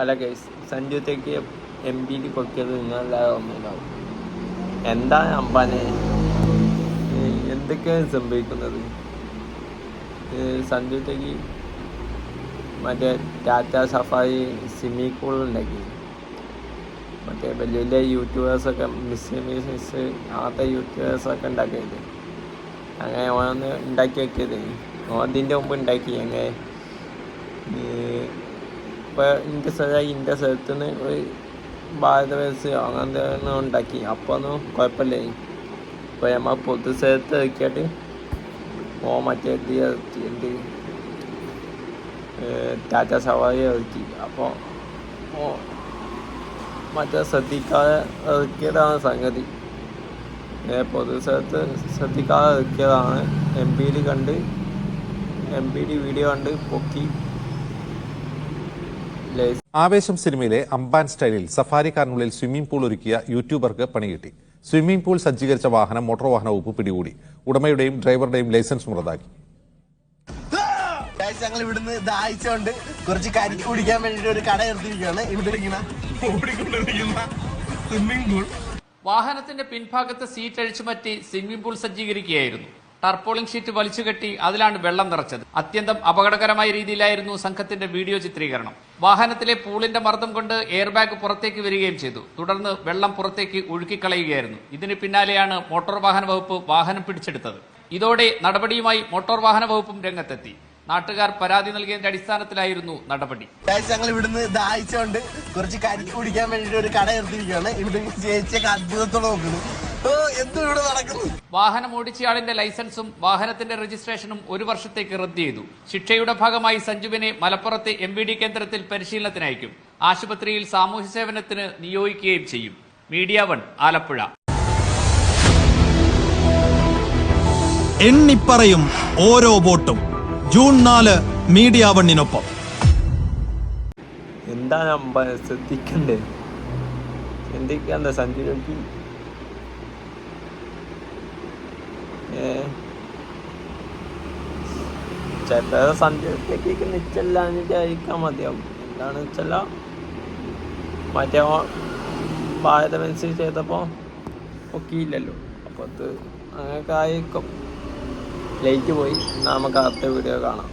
അല്ല സഞ്ജു സഞ്ജുത്തേക്ക് എം പിയിൽ പൊക്കിയത് നിങ്ങളല്ലാതെ ഒന്നുമില്ലാവും എന്താ അമ്പാനെ? എന്തൊക്കെയാണ് സംഭവിക്കുന്നത്? സഞ്ജുത്തേക്ക് മറ്റേ ടാറ്റ സഫായി സിമി പൂൾ ഉണ്ടാക്കി. മറ്റേ വലിയ വലിയ യൂട്യൂബേഴ്സൊക്കെ മിസ് മിസ് അങ്ങനത്തെ യൂട്യൂബേഴ്സൊക്കെ ഉണ്ടാക്കിയത്. അങ്ങനെ ഓനൊന്ന് ഉണ്ടാക്കി വെക്കിയത് ഓൻ അതിന്റെ മുമ്പ് ഉണ്ടാക്കി. അങ്ങനെ ഇപ്പോൾ എനിക്ക് സ്ഥലമായി എന്റെ സ്ഥലത്ത് നിന്ന് ഒരു ഭാരത ബസ് അങ്ങനത്തെ ഉണ്ടാക്കി. അപ്പോൾ ഒന്നും കുഴപ്പമില്ല അപ്പോൾ നമ്മൾ പൊതു സ്ഥലത്ത് ഇറക്കിയിട്ട് ഓ മറ്റേ ഇറക്കി എന്ത് ടാറ്റ സവാരി ഇറക്കി. അപ്പോൾ ഓ മറ്റേ ശ്രദ്ധിക്കാതെ ഇറക്കിയതാണ് സംഗതി. പൊതു സ്ഥലത്ത് ശ്രദ്ധിക്കാതെ ഇറക്കിയതാണ്. എം പിയിൽ കണ്ട് എം പിയിൽ വീഡിയോ കണ്ട് പൊക്കി. ആവേശം സിനിമയിലെ അംബാൻ സ്റ്റൈലിൽ സഫാരി സഫാരിക്കാരനുള്ളിൽ സ്വിമ്മിംഗ് പൂൾ ഒരുക്കിയ യൂട്യൂബർക്ക് പണി കിട്ടി സ്വിമ്മിംഗ് പൂൾ സജ്ജീകരിച്ച വാഹനം മോട്ടോർ വാഹന വകുപ്പ് പിടികൂടി. ഉടമയുടെയും ഡ്രൈവറുടെയും ലൈസൻസ് മുറതാക്കി ഗായ്സ് ഞങ്ങൾ ഇവിടുന്ന് ദാഹിച്ചോണ്ട് കുറച്ച് കരിക്ക് കുടിക്കാൻ വേണ്ടിട്ട് ഒരു കട ഇവിടെ ഇങ്ങനെ സ്വിമ്മിംഗ് പൂൾ വാഹനത്തിന്റെ പിൻഭാഗത്ത് സീറ്റ് അഴിച്ചുമാറ്റി സ്വിമ്മിംഗ് പൂൾ സജ്ജീകരിക്കുകയായിരുന്നു. ടർപ്പോളിംഗ് ഷീറ്റ് വലിച്ചുകെട്ടി അതിലാണ് വെള്ളം നിറച്ചത്. അത്യന്തം അപകടകരമായ രീതിയിലായിരുന്നു സംഘത്തിന്റെ വീഡിയോ ചിത്രീകരണം. വാഹനത്തിലെ പൂളിന്റെ മർദ്ദം കൊണ്ട് എയർ ബാഗ് പുറത്തേക്ക് വരികയും ചെയ്തു. തുടർന്ന് വെള്ളം പുറത്തേക്ക് ഒഴുക്കിക്കളയുകയായിരുന്നു. ഇതിന് പിന്നാലെയാണ് മോട്ടോർ വാഹന വകുപ്പ് വാഹനം പിടിച്ചെടുത്തത്. ഇതോടെ നടപടിയുമായി മോട്ടോർ വാഹന വകുപ്പും രംഗത്തെത്തി. നാട്ടുകാർ പരാതി നൽകിയതിന്റെ അടിസ്ഥാനത്തിലായിരുന്നു നടപടി. ഞങ്ങൾ ഇവിടുന്ന് ദാഹിച്ചുകൊണ്ട് കുറച്ച് കരിക്ക് കുടിക്കാൻ വേണ്ടിട്ട് ഒരു കട എടുത്തിരിക്കുകയാണ് ഇവിടെ ചേച്ചിയൊക്കെ അത്ഭുതത്തോടെ നോക്കുന്നു. ഓ എന്തും ഇവിടെ നടക്കുന്നു? വാഹനം ഓടിച്ചയാളിന്റെ ലൈസൻസും വാഹനത്തിന്റെ രജിസ്ട്രേഷനും ഒരു വർഷത്തേക്ക് റദ്ദ് ചെയ്തു. ശിക്ഷയുടെ ഭാഗമായി സഞ്ജുവിനെ മലപ്പുറത്തെ എം വി ഡി കേന്ദ്രത്തിൽ പരിശീലനത്തിനയക്കും ആശുപത്രിയിൽ സാമൂഹ്യ സേവനത്തിന് നിയോഗിക്കുകയും ചെയ്യും. Media one Alappuzha. എണ്ണിപ്പറയും ഓരോ വോട്ടും ജൂൺ നാല് മീഡിയ വണ്ണിനൊപ്പം. എന്താ ശ്രദ്ധിക്കണ്ടേ? ചിന്തിക്കാന്താ സഞ്ജുലേക്ക് ചില നിച്ചല്ലാഞ്ഞിട്ട് അയക്കാൻ മതിയാവും. എന്താണെന്ന് വെച്ചല്ല മറ്റേ ഭാരത മെൻസ് ചെയ്തപ്പോൾ ഒക്കെയില്ലല്ലോ അപ്പോൾ അത് അങ്ങനെയൊക്കെ ആയിരിക്കും. ലൈറ്റ് പോയി. നമുക്ക് അടുത്ത വീഡിയോ കാണാം.